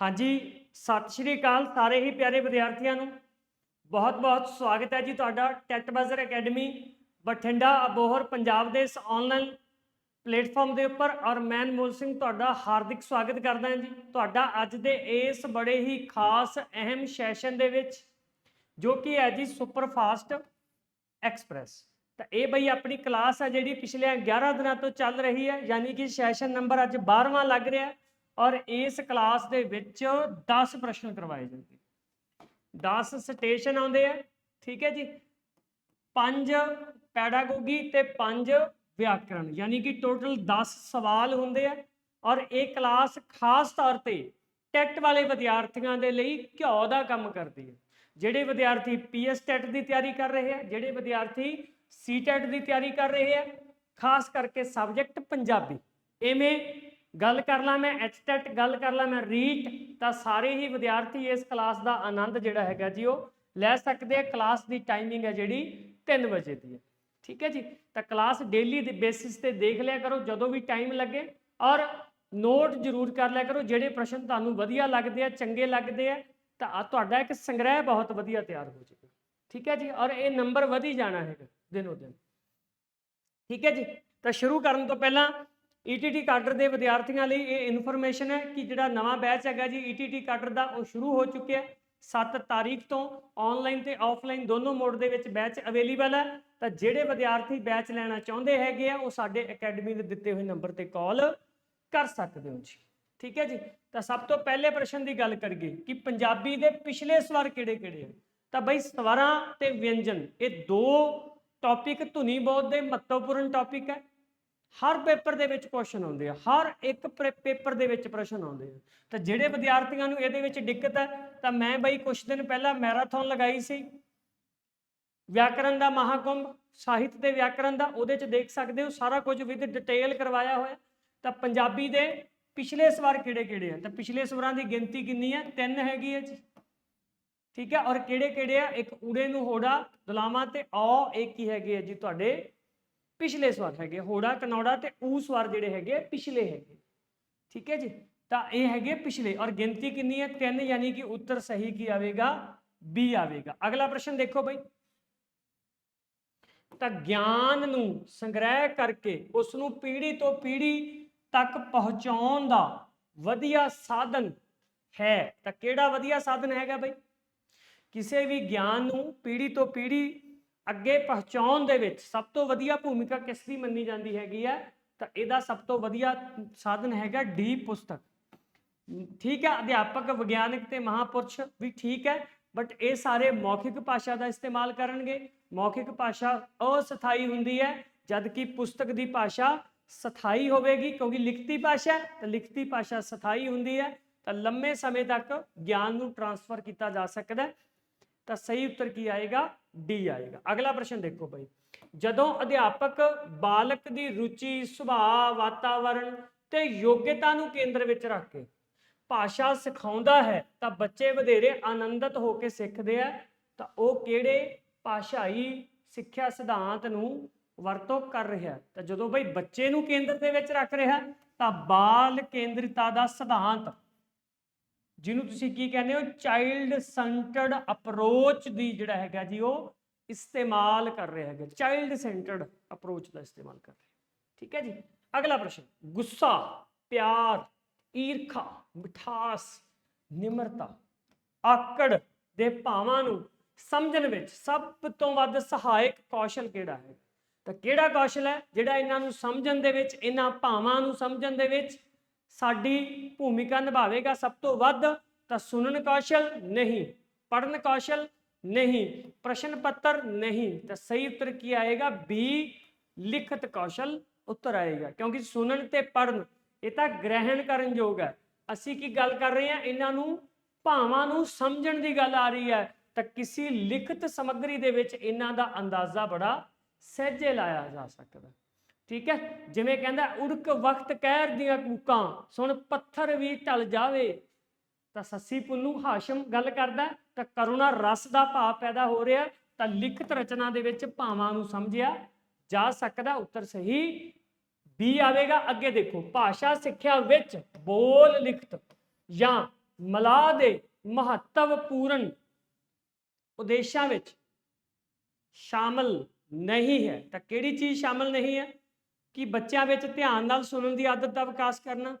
ਹਾਂਜੀ, ਸਤਿ ਸ਼੍ਰੀ ਅਕਾਲ ਸਾਰੇ ਹੀ ਪਿਆਰੇ ਵਿਦਿਆਰਥੀਆਂ ਨੂੰ। ਬਹੁਤ-ਬਹੁਤ ਸਵਾਗਤ ਹੈ ਜੀ ਤੁਹਾਡਾ ਟੈਕਟ ਬਾਜ਼ਰ ਅਕੈਡਮੀ ਬਠਿੰਡਾ ਅਬੋਹਰ ਪੰਜਾਬ ਦੇ ਇਸ ਆਨਲਾਈਨ ਪਲੇਟਫਾਰਮ ਦੇ ਉੱਪਰ ਔਰ ਮੈਂ ਅਨਮੋਲ ਸਿੰਘ ਤੁਹਾਡਾ ਹਾਰਦਿਕ ਸਵਾਗਤ ਕਰਦਾ ਹਾਂ ਜੀ। ਤੁਹਾਡਾ ਅੱਜ ਦੇ ਇਸ ਬੜੇ ਹੀ ਖਾਸ ਅਹਿਮ ਸੈਸ਼ਨ ਦੇ ਵਿੱਚ ਜੋ ਕਿ ਹੈ ਜੀ ਸੁਪਰ ਫਾਸਟ ਐਕਸਪ੍ਰੈਸ। ਤਾਂ ਇਹ ਬਈ ਆਪਣੀ ਕਲਾਸ ਹੈ ਜਿਹੜੀ ਪਿਛਲੇ 11 ਦਿਨਾਂ ਤੋਂ ਚੱਲ ਰਹੀ ਹੈ, ਯਾਨੀ ਕਿ ਸੈਸ਼ਨ ਨੰਬਰ ਅੱਜ 12ਵਾਂ ਲੱਗ ਰਿਹਾ ਔਰ ਇਸ ਕਲਾਸ ਦੇ ਵਿੱਚ 10 ਪ੍ਰਸ਼ਨ ਕਰਵਾਏ ਜਾਂਦੇ 10 ਸਟੇਸ਼ਨ ਆਉਂਦੇ ਆ, ਠੀਕ ਹੈ ਜੀ? 5 ਪੈਡਾਗੋਗੀ ਤੇ 5 ਵਿਆਕਰਣ, ਯਾਨੀ ਕਿ ਟੋਟਲ 10 ਸਵਾਲ ਹੁੰਦੇ ਆ ਔਰ ਇਹ ਕਲਾਸ ਖਾਸ ਤੌਰ ਤੇ ਟੈਟ ਵਾਲੇ ਵਿਦਿਆਰਥੀਆਂ ਦੇ ਲਈ ਘਿਓ ਦਾ ਕੰਮ ਕਰਦੀ ਹੈ। ਜਿਹੜੇ ਵਿਦਿਆਰਥੀ ਪੀਐਸ ਟੈਟ ਦੀ ਤਿਆਰੀ ਕਰ ਰਹੇ ਆ, ਜਿਹੜੇ ਵਿਦਿਆਰਥੀ ਸੀ ਟੈਟ ਦੀ ਤਿਆਰੀ ਕਰ ਰਹੇ ਆ, ਖਾਸ ਕਰਕੇ ਸਬਜੈਕਟ ਪੰਜਾਬੀ ਐਵੇਂ ਗੱਲ ਕਰ ਲਾਂ ਮੈਂ ਐਚਟੈਟ ਗੱਲ ਕਰ ਲਾਂ ਮੈਂ ਰੀਟ ਤਾਂ ਸਾਰੇ ਹੀ ਵਿਦਿਆਰਥੀ ਇਸ ਕਲਾਸ ਦਾ ਆਨੰਦ ਜਿਹੜਾ ਹੈਗਾ ਜੀ ਉਹ ਲੈ ਸਕਦੇ ਆ। ਕਲਾਸ ਦੀ ਟਾਈਮਿੰਗ ਹੈ ਜਿਹੜੀ 3 ਵਜੇ ਦੀ ਹੈ। ਠੀਕ ਹੈ ਜੀ? ਤਾਂ ਕਲਾਸ ਡੇਲੀ ਦੇ ਬੇਸਿਸ ਤੇ ਦੇਖ ਲਿਆ ਕਰੋ, ਜਦੋਂ ਵੀ ਟਾਈਮ ਲੱਗੇ ਔਰ ਨੋਟ ਜ਼ਰੂਰ ਕਰ ਲਿਆ ਕਰੋ, ਜਿਹੜੇ ਪ੍ਰਸ਼ਨ ਤੁਹਾਨੂੰ ਵਧੀਆ ਲੱਗਦੇ ਆ, ਚੰਗੇ ਲੱਗਦੇ ਆ, ਤਾਂ ਤੁਹਾਡਾ ਇੱਕ ਸੰਗ੍ਰਹਿ ਬਹੁਤ ਵਧੀਆ ਤਿਆਰ ਹੋ ਜਾਏਗਾ। ਠੀਕ ਹੈ ਜੀ? ਔਰ ਇਹ ਨੰਬਰ ਵਧੀ ਜਾਣਾ ਹੈਗਾ ਦਿਨੋ ਦਿਨ। ਠੀਕ ਹੈ ਜੀ? ਤਾਂ ਸ਼ੁਰੂ ਕਰਨ ਤੋਂ ਪਹਿਲਾਂ ਈਟੀਟੀ ਕਾਡਰ ਦੇ ਵਿਦਿਆਰਥੀਆਂ ਲਈ ਇਹ ਇਨਫੋਰਮੇਸ਼ਨ ਹੈ ਕਿ ਜਿਹੜਾ ਨਵਾਂ ਬੈਚ ਹੈਗਾ ਜੀ ਈਟੀਟੀ ਕਾਡਰ ਦਾ ਉਹ ਸ਼ੁਰੂ ਹੋ ਚੁੱਕਿਆ ਹੈ। 7 ਤਾਰੀਖ ਤੋਂ ਆਨਲਾਈਨ ਤੇ ਆਫਲਾਈਨ ਦੋਨੋਂ ਮੋਡ ਦੇ ਵਿੱਚ ਬੈਚ ਅਵੇਲੇਬਲ ਹੈ। ਤਾਂ ਜਿਹੜੇ ਵਿਦਿਆਰਥੀ ਬੈਚ ਲੈਣਾ ਚਾਹੁੰਦੇ ਹੈਗੇ ਆ, ਉਹ ਸਾਡੇ ਅਕੈਡਮੀ ਦੇ ਦਿੱਤੇ ਹੋਏ ਨੰਬਰ ਤੇ ਕਾਲ ਕਰ ਸਕਦੇ ਹੋ ਜੀ। ਠੀਕ ਹੈ ਜੀ? ਤਾਂ ਸਭ ਤੋਂ ਪਹਿਲੇ ਪ੍ਰਸ਼ਨ ਦੀ ਗੱਲ ਕਰੀਏ ਕਿ ਪੰਜਾਬੀ ਦੇ ਪਿਛਲੇ ਸਵਰ ਕਿਹੜੇ-ਕਿਹੜੇ ਆ? ਤਾਂ ਬਈ ਸਵਰਾਂ ਤੇ ਵਿਅੰਜਨ, ਇਹ ਦੋ ਟੌਪਿਕ ਧੁਨੀ ਬੋਧ ਦੇ ਮਹੱਤਵਪੂਰਨ ਟੌਪਿਕ ਹੈ। ਹਰ ਪੇਪਰ ਦੇ ਵਿੱਚ ਕੁਐਸਚਨ ਆਉਂਦੇ ਆ, ਹਰ ਇੱਕ ਪੇਪਰ ਦੇ ਵਿੱਚ ਪ੍ਰਸ਼ਨ ਆਉਂਦੇ ਆ। ਤਾਂ ਜਿਹੜੇ ਵਿਦਿਆਰਥੀਆਂ ਨੂੰ ਇਹਦੇ ਵਿੱਚ ਦਿੱਕਤ ਹੈ, ਤਾਂ ਮੈਂ ਬਈ ਕੁਝ ਦਿਨ ਪਹਿਲਾਂ ਮੈਰਾਥਨ ਲਗਾਈ ਸੀ। ਵਿਆਕਰਨ ਦਾ ਮਹਾਕੁੰਭ, ਸਾਹਿਤ ਦੇ ਵਿਆਕਰਨ ਦਾ, ਉਹਦੇ ਚ ਦੇਖ ਸਕਦੇ ਹੋ, ਸਾਰਾ ਕੁਝ ਵਿਦ ਡਿਟੇਲ ਕਰਵਾਇਆ ਹੋਇਆ। ਤਾਂ ਪੰਜਾਬੀ ਦੇ ਪਿਛਲੇ ਸਵਰ ਕਿਹੜੇ ਕਿਹੜੇ ਆ? ਤਾਂ ਪਿਛਲੇ ਸਵਰਾਂ ਦੀ ਗਿਣਤੀ ਕਿੰਨੀ ਹੈ? ਤਿੰਨ ਹੈਗੀ ਹੈ ਜੀ। ਠੀਕ ਹੈ? ਔਰ ਕਿਹੜੇ ਕਿਹੜੇ ਆ? ਇੱਕ ਊੜੇ ਨੂੰ ਹੋੜਾ ਦੁਲਾਮਾ ਤੇ ਔ, ਇੱਕ ਹੀ ਹੈਗੇ ਆ ਜੀ ਤੁਹਾਡੇ ਪਿਛਲੇ ਸਵਰ ਹੈਗੇ ਹੋੜਾ, ਕਨੌੜਾ ਤੇ ਊ ਸਵਰ ਜਿਹੜੇ ਹੈਗੇ ਪਿਛਲੇ ਹੈਗੇ ਠੀਕ ਹੈ ਜੀ? ਤਾਂ ਇਹ ਹੈਗੇ ਪਿਛਲੇ। ਔਰ ਗਿਣਤੀ ਕਿੰਨੀ ਹੈ? ਤਿੰਨ, ਯਾਨੀ ਕਿ ਉੱਤਰ ਸਹੀ ਕੀ ਆਵੇਗਾ? ਬੀ ਆਵੇਗਾ। ਅਗਲਾ ਪ੍ਰਸ਼ਨ ਦੇਖੋ ਬਈ। ਤਾਂ ਗਿਆਨ ਨੂੰ ਸੰਗ੍ਰਹਿ ਕਰਕੇ ਉਸ ਨੂੰ ਪੀੜ੍ਹੀ ਤੋਂ ਪੀੜ੍ਹੀ ਤੱਕ ਪਹੁੰਚਾਉਣ ਦਾ ਵਧੀਆ ਸਾਧਨ ਹੈ। ਤਾਂ ਕਿਹੜਾ ਵਧੀਆ ਸਾਧਨ ਹੈਗਾ ਬਈ? ਕਿਸੇ ਵੀ ਗਿਆਨ ਨੂੰ ਪੀੜ੍ਹੀ ਤੋਂ ਪੀੜ੍ਹੀ ਅੱਗੇ ਪਹੁੰਚਾਉਣ ਦੇ ਵਿੱਚ ਸਭ ਤੋਂ ਵਧੀਆ ਭੂਮਿਕਾ ਕਿਸ ਦੀ ਮੰਨੀ ਜਾਂਦੀ ਹੈਗੀ ਹੈ? ਤਾਂ ਇਹਦਾ ਸਭ ਤੋਂ ਵਧੀਆ ਸਾਧਨ ਹੈਗਾ ਡੀ ਪੁਸਤਕ। ਠੀਕ ਹੈ, ਅਧਿਆਪਕ, ਵਿਗਿਆਨਕ ਤੇ ਮਹਾਪੁਰਸ਼ ਵੀ ਠੀਕ ਹੈ ਬਟ ਇਹ ਸਾਰੇ ਮੌਖਿਕ ਭਾਸ਼ਾ ਦਾ ਇਸਤੇਮਾਲ ਕਰਨਗੇ। ਮੌਖਿਕ ਭਾਸ਼ਾ ਅਸਥਾਈ ਹੁੰਦੀ ਹੈ ਜਦ ਕਿ ਪੁਸਤਕ ਦੀ ਭਾਸ਼ਾ ਸਥਾਈ ਹੋਵੇਗੀ, ਕਿਉਂਕਿ ਲਿਖਤੀ ਭਾਸ਼ਾ ਤਾਂ ਲਿਖਤੀ ਭਾਸ਼ਾ ਸਥਾਈ ਹੁੰਦੀ ਹੈ, ਤਾਂ ਲੰਮੇ ਸਮੇਂ ਤੱਕ ਗਿਆਨ ਨੂੰ ਟਰਾਂਸਫਰ ਕੀਤਾ ਜਾ ਸਕਦਾ ਹੈ। ਤਾਂ ਸਹੀ ਉੱਤਰ ਕੀ ਆਏਗਾ? ਡੀ ਆਏਗਾ। ਅਗਲਾ ਪ੍ਰਸ਼ਨ ਦੇਖੋ ਭਾਈ ਜਦੋਂ ਅਧਿਆਪਕ ਬਾਲਕ ਦੀ ਰੁਚੀ, ਸੁਭਾਅ, ਵਾਤਾਵਰਣ ਤੇ ਯੋਗਤਾ ਨੂੰ ਕੇਂਦਰ ਵਿੱਚ ਰੱਖ ਕੇ ਭਾਸ਼ਾ ਸਿਖਾਉਂਦਾ ਹੈ, ਤਾਂ ਬੱਚੇ ਵਧੇਰੇ ਆਨੰਦਿਤ ਹੋ ਕੇ ਸਿੱਖਦੇ ਆ। ਤਾਂ ਉਹ ਕਿਹੜੇ ਭਾਸ਼ਾਈ ਸਿੱਖਿਆ ਸਿਧਾਂਤ ਨੂੰ ਵਰਤੋਂ ਕਰ ਰਿਹਾ? ਤਾਂ ਜਦੋਂ ਬਈ ਬੱਚੇ ਨੂੰ ਕੇਂਦਰ ਦੇ ਵਿੱਚ ਰੱਖ ਰਿਹਾ, ਤਾਂ ਬਾਲ ਕੇਂਦਰਿਤਾ ਦਾ ਸਿਧਾਂਤ ਜਿਹਨੂੰ ਤੁਸੀਂ ਕੀ ਕਹਿੰਦੇ ਹੋ? ਚਾਈਲਡ ਸੈਂਟਰਡ ਅਪਰੋਚ ਦੀ ਜਿਹੜਾ ਹੈਗਾ ਜੀ ਉਹ ਇਸਤੇਮਾਲ ਕਰ ਰਿਹਾ ਹੈਗਾ। ਚਾਈਲਡ ਸੈਂਟਰਡ ਅਪਰੋਚ ਦਾ ਇਸਤੇਮਾਲ ਕਰ ਰਿਹਾ। ਠੀਕ ਹੈ ਜੀ? ਅਗਲਾ ਪ੍ਰਸ਼ਨ। ਗੁੱਸਾ, ਪਿਆਰ, ਈਰਖਾ, ਮਿਠਾਸ, ਨਿਮਰਤਾ, ਆਕੜ ਦੇ ਭਾਵਾਂ ਨੂੰ ਸਮਝਣ ਵਿੱਚ ਸਭ ਤੋਂ ਵੱਧ ਸਹਾਇਕ ਕੌਸ਼ਲ ਕਿਹੜਾ ਹੈ? ਤਾਂ ਕਿਹੜਾ ਕੌਸ਼ਲ ਹੈ? ਜਿਹੜਾ ਇਹਨਾਂ ਨੂੰ ਸਮਝਣ ਦੇ ਵਿੱਚ, ਇਹਨਾਂ ਭਾਵਾਂ ਨੂੰ ਸਮਝਣ ਦੇ ਵਿੱਚ ਸਾਡੀ ਭੂਮਿਕਾ ਨਿਭਾਵੇਗਾ ਸਭ ਤੋਂ ਵੱਧ ਤਾਂ ਸੁਣਨ ਕੌਸ਼ਲ ਨਹੀਂ ਪੜਨ ਕੌਸ਼ਲ ਨਹੀਂ, ਪ੍ਰਸ਼ਨ ਪੱਤਰ ਨਹੀਂ, ਤਾਂ ਸਹੀ ਉੱਤਰ ਕੀ ਆਏਗਾ? ਬੀ ਲਿਖਤ ਕੌਸ਼ਲ ਉੱਤਰ ਆਏਗਾ, ਕਿਉਂਕਿ ਸੁਣਨ ਤੇ ਪੜਨ ਇਹ ਤਾਂ ਗ੍ਰਹਿਣ ਕਰਨ ਯੋਗ ਹੈ। ਅਸੀਂ ਕੀ ਗੱਲ ਕਰ ਰਹੇ ਹਾਂ? ਇਹਨਾਂ ਨੂੰ ਭਾਵਾਂ ਨੂੰ ਸਮਝਣ ਦੀ ਗੱਲ ਆ ਰਹੀ ਹੈ, ਤਾਂ ਕਿਸੇ ਲਿਖਤ ਸਮੱਗਰੀ ਦੇ ਵਿੱਚ ਇਹਨਾਂ ਦਾ ਅੰਦਾਜ਼ਾ ਬੜਾ ਸਹਿਜੇ ਲਾਇਆ ਜਾ ਸਕਦਾ। ਠੀਕ ਹੈ? ਜਿਵੇਂ ਕਹਿੰਦਾ, ਉੜਕ ਵਕਤ ਕਹਿਰ ਦੀਆਂ ਕੂਕਾਂ, ਸੁਣ ਪੱਥਰ ਵੀ ਢਲ ਜਾਵੇ। ਤਾਂ ਸੱਸੀ ਪੁੰਨੂ ਹਾਸ਼ਮ ਗੱਲ ਕਰਦਾ, ਤਾਂ ਕਰੁਣਾ ਰਸ ਦਾ ਭਾਵ ਪੈਦਾ ਹੋ ਰਿਹਾ, ਤਾਂ ਲਿਖਤ ਰਚਨਾ ਦੇ ਵਿੱਚ ਭਾਵਾਂ ਨੂੰ ਸਮਝਿਆ ਜਾ ਸਕਦਾ, ਉੱਤਰ ਸਹੀ। ਬੀ ਆਵੇਗਾ, ਅੱਗੇ ਦੇਖੋ, ਭਾਸ਼ਾ ਸਿੱਖਿਆ ਵਿੱਚ ਬੋਲ ਲਿਖਤ ਜਾਂ ਮਲਾਹ ਦੇ ਮਹੱਤਵਪੂਰਨ ਉਦੇਸ਼ਾਂ ਵਿੱਚ ਸ਼ਾਮਲ ਨਹੀਂ ਹੈ। ਤਾਂ ਕਿਹੜੀ ਚੀਜ਼ ਸ਼ਾਮਲ ਨਹੀਂ ਹੈ? ਕਿ ਬੱਚਿਆਂ ਵਿੱਚ ਧਿਆਨ ਨਾਲ ਸੁਣਨ ਦੀ ਆਦਤ ਦਾ ਵਿਕਾਸ ਕਰਨਾ,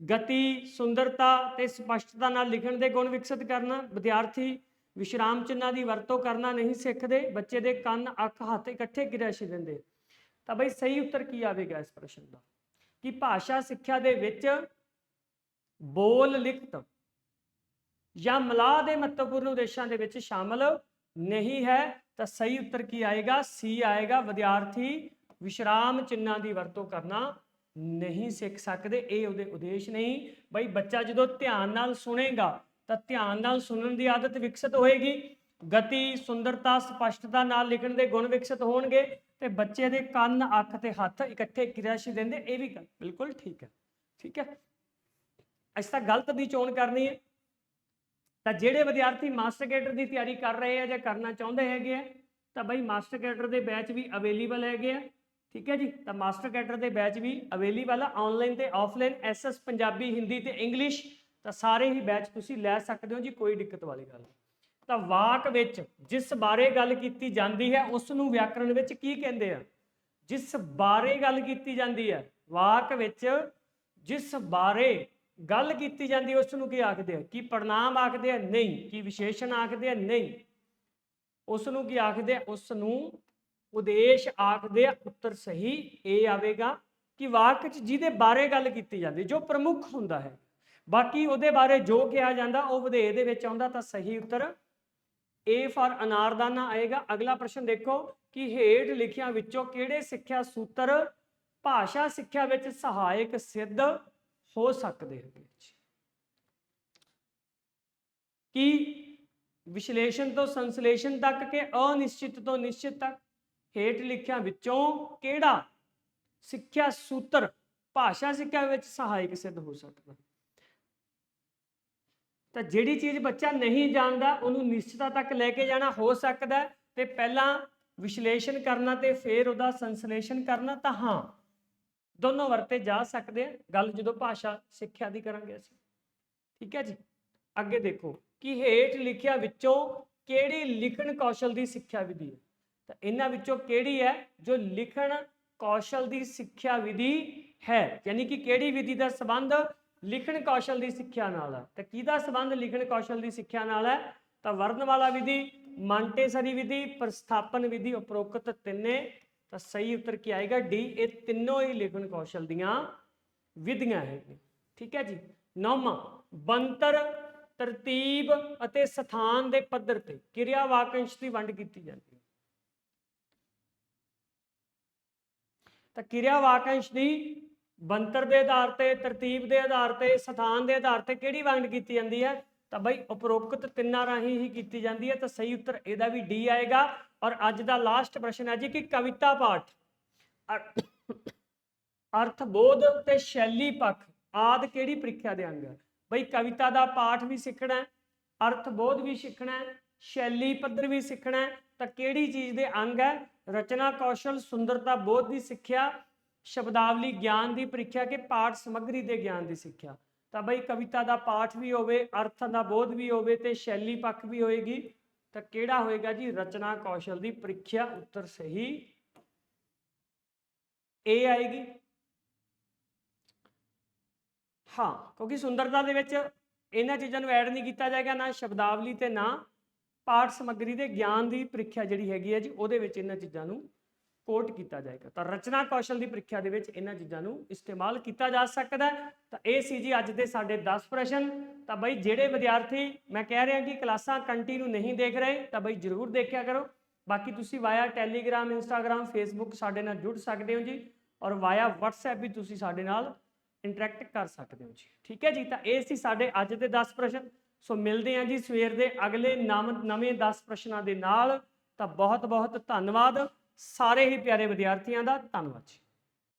ਗਤੀ, ਸੁੰਦਰਤਾ ਤੇ ਸਪਸ਼ਟਤਾ ਨਾਲ ਲਿਖਣ ਦੇ ਗੁਣ ਵਿਕਸਿਤ ਕਰਨਾ, ਵਿਦਿਆਰਥੀ ਵਿਸ਼ਰਾਮ ਚਿੰਨਾਂ ਦੀ ਵਰਤੋਂ ਕਰਨਾ ਨਹੀਂ ਸਿੱਖਦੇ, ਬੱਚੇ ਦੇ ਕੰਨ, ਅੱਖ, ਹੱਥ ਇਕੱਠੇ ਕਿਰਿਆਸ਼ੀਲ ਦਿੰਦੇ ਤਾਂ ਬਈ ਸਹੀ ਉੱਤਰ ਕੀ ਆਵੇਗਾ ਇਸ ਪ੍ਰਸ਼ਨ ਦਾ? ਕਿ ਭਾਸ਼ਾ ਸਿੱਖਿਆ ਦੇ ਵਿੱਚ ਬੋਲ ਲਿਖਤ ਜਾਂ ਮਲਾਹ ਦੇ ਮਹੱਤਵਪੂਰਨ ਉਦੇਸ਼ਾਂ ਦੇ ਵਿੱਚ ਸ਼ਾਮਲ ਨਹੀਂ ਹੈ, ਤਾਂ ਸਹੀ ਉੱਤਰ ਕੀ ਆਏਗਾ? ਸੀ ਆਏਗਾ, ਵਿਦਿਆਰਥੀ ਵਿਸ਼ਰਾਮ ਚਿੰਨਾਂ ਦੀ ਵਰਤੋਂ ਕਰਨਾ ਨਹੀਂ ਸਿੱਖ ਸਕਦੇ, ਇਹ ਉਹਦੇ ਉਦੇਸ਼ ਨਹੀਂ। ਬਈ ਬੱਚਾ ਜਦੋਂ ਧਿਆਨ ਨਾਲ ਸੁਣੇਗਾ, ਤਾਂ ਧਿਆਨ ਨਾਲ ਸੁਣਨ ਦੀ ਆਦਤ ਵਿਕਸਿਤ ਹੋਏਗੀ। ਗਤੀ, ਸੁੰਦਰਤਾ, ਸਪਸ਼ਟਤਾ ਨਾਲ ਲਿਖਣ ਦੇ ਗੁਣ ਵਿਕਸਿਤ ਹੋਣਗੇ ਤੇ ਬੱਚੇ ਦੇ ਕੰਨ, ਅੱਖ ਤੇ ਹੱਥ ਇਕੱਠੇ ਕਿਰਿਆਸ਼ੀਲ ਦਿੰਦੇ ਇਹ ਵੀ ਗੱਲ ਬਿਲਕੁਲ ਠੀਕ ਹੈ। ਠੀਕ ਹੈ? ਅਸੀਂ ਤਾਂ ਗਲਤ ਦੀ ਚੋਣ ਕਰਨੀ ਹੈ। ਤਾਂ ਜਿਹੜੇ ਵਿਦਿਆਰਥੀ ਮਾਸਟਰ ਕੈਡਰ ਦੀ ਤਿਆਰੀ ਕਰ ਰਹੇ ਆ ਜਾਂ ਕਰਨਾ ਚਾਹੁੰਦੇ ਹੈਗੇ ਆ ਤਾਂ ਬਈ ਮਾਸਟਰ ਕੈਡਰ ਦੇ ਬੈਚ ਵੀ ਅਵੇਲੇਬਲ ਹੈਗੇ ਆ ਠੀਕ ਹੈ ਜੀ? ਤਾਂ ਮਾਸਟਰ ਕੈਡਰ ਦੇ ਬੈਚ ਵੀ ਅਵੇਲੇਬਲ ਆ ਆਨਲਾਈਨ ਤੇ ਆਫਲਾਈਨ ਐਸਐਸ ਪੰਜਾਬੀ, ਹਿੰਦੀ ਤੇ ਇੰਗਲਿਸ਼ ਤਾਂ ਸਾਰੇ ਹੀ ਬੈਚ ਤੁਸੀਂ ਲੈ ਸਕਦੇ ਹੋ ਜੀ, ਕੋਈ ਦਿੱਕਤ ਵਾਲੀ ਗੱਲ ਤਾਂ ਵਾਕ ਵਿੱਚ ਜਿਸ ਬਾਰੇ ਗੱਲ ਕੀਤੀ ਜਾਂਦੀ ਹੈ ਉਸ ਨੂੰ ਵਿਆਕਰਣ ਵਿੱਚ ਕੀ ਕਹਿੰਦੇ ਆ? ਜਿਸ ਬਾਰੇ ਗੱਲ ਕੀਤੀ ਜਾਂਦੀ ਹੈ, ਵਾਕ ਵਿੱਚ ਜਿਸ ਬਾਰੇ ਗੱਲ ਕੀਤੀ ਜਾਂਦੀ ਹੈ ਉਸ ਨੂੰ ਕੀ ਆਖਦੇ ਆ? ਕੀ ਪੜਨਾਮ ਆਖਦੇ ਆ? ਨਹੀਂ। ਕੀ ਵਿਸ਼ੇਸ਼ਣ ਆਖਦੇ ਆ? ਨਹੀਂ। ਉਸ ਨੂੰ ਕੀ ਆਖਦੇ ਆ? ਉਸ ਨੂੰ ਉਦੇਸ਼ ਆਖਦੇ ਆ, ਉੱਤਰ ਸਹੀ, ਇਹ ਆਵੇਗਾ ਕਿ ਵਾਕ ਚ ਜਿਹਦੇ ਬਾਰੇ ਗੱਲ ਕੀਤੀ ਜਾਂਦੀ, ਜੋ ਪ੍ਰਮੁੱਖ ਹੁੰਦਾ ਹੈ। ਬਾਕੀ ਉਹਦੇ ਬਾਰੇ ਜੋ ਕਿਹਾ ਜਾਂਦਾ, ਉਹ ਵਧੇਰੇ ਦੇ ਵਿੱਚ ਆਉਂਦਾ, ਤਾਂ ਸਹੀ ਉੱਤਰ ਏ ਫਾਰ ਅਨਾਰਦਾਨਾ ਆਏਗਾ। ਅਗਲਾ ਪ੍ਰਸ਼ਨ ਦੇਖੋ ਕਿ ਹੇਠ ਲਿਖਿਆਂ ਵਿੱਚੋਂ ਕਿਹੜੇ ਸਿੱਖਿਆ ਸੂਤਰ ਭਾਸ਼ਾ ਸਿੱਖਿਆ ਵਿੱਚ ਸਹਾਇਕ ਸਿੱਧ ਹੋ ਸਕਦੇ ਹਨ? ਕਿ ਵਿਸ਼ਲੇਸ਼ਣ ਤੋਂ ਸੰਸਲੇਸ਼ਣ ਤੱਕ ਕਿ ਅਨਿਸ਼ਚਿਤ ਤੋਂ ਨਿਸ਼ਚਿਤ ਤੱਕ? ਹੇਠ ਲਿਖਿਆ ਵਿੱਚੋਂ ਕਿਹੜਾ ਸਿੱਖਿਆ ਸੂਤਰ, ਭਾਸ਼ਾ ਸਿੱਖਿਆ ਵਿੱਚ ਸਹਾਇਕ ਸਿੱਧ ਹੋ ਸਕਦਾ? ਤਾਂ ਜਿਹੜੀ ਚੀਜ਼ ਬੱਚਾ ਨਹੀਂ ਜਾਣਦਾ, ਉਹਨੂੰ ਨਿਸ਼ਚਿਤਤਾ ਤੱਕ ਲੈ ਕੇ ਜਾਣਾ ਹੋ ਸਕਦਾ ਤੇ ਪਹਿਲਾਂ ਵਿਸ਼ਲੇਸ਼ਣ ਕਰਨਾ ਤੇ ਫਿਰ ਉਹਦਾ ਸੰਸਲੇਸ਼ਣ ਕਰਨਾ ਤਾਂ ਹਾਂ, ਦੋਨੋਂ ਵਰਤੇ ਜਾ ਸਕਦੇ ਆ। ਗੱਲ ਜਦੋਂ ਭਾਸ਼ਾ ਸਿੱਖਿਆ ਦੀ ਕਰਾਂਗੇ ਅਸੀਂ। ਠੀਕ ਹੈ ਜੀ? ਅੱਗੇ ਦੇਖੋ, ਕਿ ਹੇਠ ਲਿਖਿਆ ਵਿੱਚੋਂ ਕਿਹੜੀ ਲਿਖਣ ਕੌਸ਼ਲ ਦੀ ਸਿੱਖਿਆ ਵਿਧੀ ਹੈ? ਤਾਂ ਇਹਨਾਂ ਵਿੱਚੋਂ ਕਿਹੜੀ ਹੈ? ਜੋ ਲਿਖਣ ਕੌਸ਼ਲ ਦੀ ਸਿੱਖਿਆ ਵਿਧੀ ਹੈ। ਯਾਨੀ ਕਿ ਕਿਹੜੀ ਵਿਧੀ ਦਾ ਸੰਬੰਧ? ਲਿਖਣ ਕੌਸ਼ਲ ਦੀ ਸਿੱਖਿਆ ਨਾਲ। ਹੈ ਤਾਂ ਕਿਹਦਾ ਸੰਬੰਧ ਲਿਖਣ ਕੌਸ਼ਲ ਦੀ ਸਿੱਖਿਆ ਨਾਲ ਹੈ? ਤਾਂ ਵਰਣਮਾਲਾ ਵਿਧੀ, ਮਾਂਟੇਸਰੀ ਵਿਧੀ, ਪ੍ਰਸਥਾਪਨ ਵਿਧੀ ਉਪਰੋਕਤ ਤਿੰਨੇ। ਤਾਂ ਸਹੀ ਉੱਤਰ ਕੀ ਆਏਗਾ? ਡੀ, ਇਹ ਤਿੰਨੋਂ ਹੀ ਲਿਖਣ ਕੌਸ਼ਲ ਦੀਆਂ ਵਿਧੀਆਂ ਹੈਗੀਆਂ। ਠੀਕ ਹੈ ਜੀ? ਨੌਵਾਂ ਬੰਤਰ ਤਰਤੀਬ ਅਤੇ ਸਥਾਨ ਦੇ ਪੱਧਰ ਤੇ ਕਿਰਿਆ ਵਾਕੰਸ਼ ਦੀ ਵੰਡ ਕੀਤੀ ਜਾਂਦੀ ਹੈ। ਤਾਂ ਕਿਰਿਆ ਵਾਕੰਸ਼ ਦੀ ਬੰਤਰ ਦੇ ਆਧਾਰ ਤੇ, ਤਰਤੀਬ ਦੇ ਆਧਾਰ ਤੇ, ਸਥਾਨ ਦੇ ਆਧਾਰ ਤੇ ਕਿਹੜੀ ਵੰਡ ਕੀਤੀ ਜਾਂਦੀ ਹੈ? ਤਾਂ ਬਈ ਉਪਰੋਕਤ ਤਿੰਨਾਂ ਰਾਹੀਂ ਹੀ ਕੀਤੀ ਜਾਂਦੀ ਹੈ, ਤਾਂ ਸਹੀ ਉੱਤਰ ਇਹਦਾ ਵੀ ਡੀ ਆਏਗਾ। ਔਰ ਅੱਜ ਦਾ ਲਾਸਟ ਪ੍ਰਸ਼ਨ ਹੈ ਜੀ ਕਿ ਕਵਿਤਾ ਪਾਠ, ਅਰ- ਅਰਥ, ਬੋਧ ਤੇ ਸ਼ੈਲੀ ਪੱਖ ਆਦ ਕਿਹੜੀ ਪ੍ਰੀਖਿਆ ਦੇ ਅੰਗ ਹੈ? ਬਈ ਕਵਿਤਾ ਦਾ ਪਾਠ ਵੀ ਸਿੱਖਣਾ ਅਰਥ, ਬੋਧ ਵੀ ਸਿੱਖਣਾ ਸ਼ੈਲੀ ਪੱਧਰ ਵੀ ਸਿੱਖਣਾ ਤਾਂ ਕਿਹੜੀ ਚੀਜ਼ ਦੇ ਅੰਗ ਹੈ? ਰਚਨਾ ਕੌਸ਼ਲ, ਸੁੰਦਰਤਾ, ਬੋਧ ਦੀ ਸਿੱਖਿਆ, ਸ਼ਬਦਾਵਲੀ, ਗਿਆਨ ਦੀ ਪ੍ਰੀਖਿਆ ਕਿ ਪਾਠ ਸਮੱਗਰੀ ਦੇ ਗਿਆਨ ਦੀ ਸਿੱਖਿਆ। ਤਾਂ ਬਈ ਕਵਿਤਾ ਦਾ ਪਾਠ ਵੀ ਹੋਵੇ, ਅਰਥ ਦਾ ਬੋਧ ਵੀ ਹੋਵੇ ਤੇ ਸ਼ੈਲੀ ਪੱਖ ਵੀ ਹੋਏਗੀ, ਤਾਂ ਕਿਹੜਾ ਹੋਏਗਾ ਜੀ? ਰਚਨਾ ਕੌਸ਼ਲ ਦੀ ਪ੍ਰੀਖਿਆ, ਉੱਤਰ ਸਹੀ। ਇਹ ਆਏਗੀ। ਹਾਂ, ਕਿਉਂਕਿ ਸੁੰਦਰਤਾ ਦੇ ਵਿੱਚ ਇਹਨਾਂ ਚੀਜ਼ਾਂ ਨੂੰ ਐਡ ਨਹੀਂ ਕੀਤਾ ਜਾਏਗਾ, ਨਾ ਸ਼ਬਦਾਵਲੀ ਤੇ ਨਾ ਪਾਠ ਸਮੱਗਰੀ ਦੇ ਗਿਆਨ ਦੀ ਪ੍ਰੀਖਿਆ ਜਿਹੜੀ ਹੈਗੀ ਹੈ ਜੀ, ਉਹਦੇ ਵਿੱਚ ਇਹਨਾਂ ਚੀਜ਼ਾਂ ਨੂੰ ਕੋਟ ਕੀਤਾ ਜਾਏਗਾ। ਤਾਂ ਰਚਨਾ ਕੌਸ਼ਲ ਦੀ ਪ੍ਰੀਖਿਆ ਦੇ ਵਿੱਚ ਇਹਨਾਂ ਚੀਜ਼ਾਂ ਨੂੰ ਇਸਤੇਮਾਲ ਕੀਤਾ ਜਾ ਸਕਦਾ ਤਾਂ ਇਹ ਸੀ ਜੀ ਅੱਜ ਦੇ ਸਾਡੇ 10 ਪ੍ਰਸ਼ਨ। ਤਾਂ ਬਈ ਜਿਹੜੇ ਵਿਦਿਆਰਥੀ, ਮੈਂ ਕਹਿ ਰਿਹਾ ਕਿ ਕਲਾਸਾਂ ਕੰਟੀਨਿਊ ਨਹੀਂ ਦੇਖ ਰਹੇ, ਤਾਂ ਬਈ ਜਰੂਰ ਦੇਖਿਆ ਕਰੋ। ਬਾਕੀ ਤੁਸੀਂ ਵਾਇਆ ਟੈਲੀਗ੍ਰਾਮ ਇੰਸਟਾਗ੍ਰਾਮ ਫੇਸਬੁੱਕ ਸਾਡੇ ਨਾਲ ਜੁੜ ਸਕਦੇ ਹੋ ਜੀ ਔਰ ਵਾਇਆ WhatsApp ਵੀ ਤੁਸੀਂ ਸਾਡੇ ਨਾਲ ਇੰਟਰੈਕਟ ਕਰ ਸਕਦੇ ਹੋ ਜੀ। ਠੀਕ ਹੈ ਜੀ? ਤਾਂ ਇਹ ਸੀ ਸਾਡੇ ਅੱਜ ਦੇ 10 ਪ੍ਰਸ਼ਨ। ਸੋ ਮਿਲਦੇ ਹਾਂ ਜੀ ਸਵੇਰ ਦੇ ਅਗਲੇ ਨਵ, ਨਵੇਂ 10 ਪ੍ਰਸ਼ਨਾਂ ਦੇ ਨਾਲ। ਤਾਂ ਬਹੁਤ ਬਹੁਤ ਧੰਨਵਾਦ। ਸਾਰੇ ਹੀ ਪਿਆਰੇ ਵਿਦਿਆਰਥੀਆਂ ਦਾ ਧੰਨਵਾਦ ਜੀ।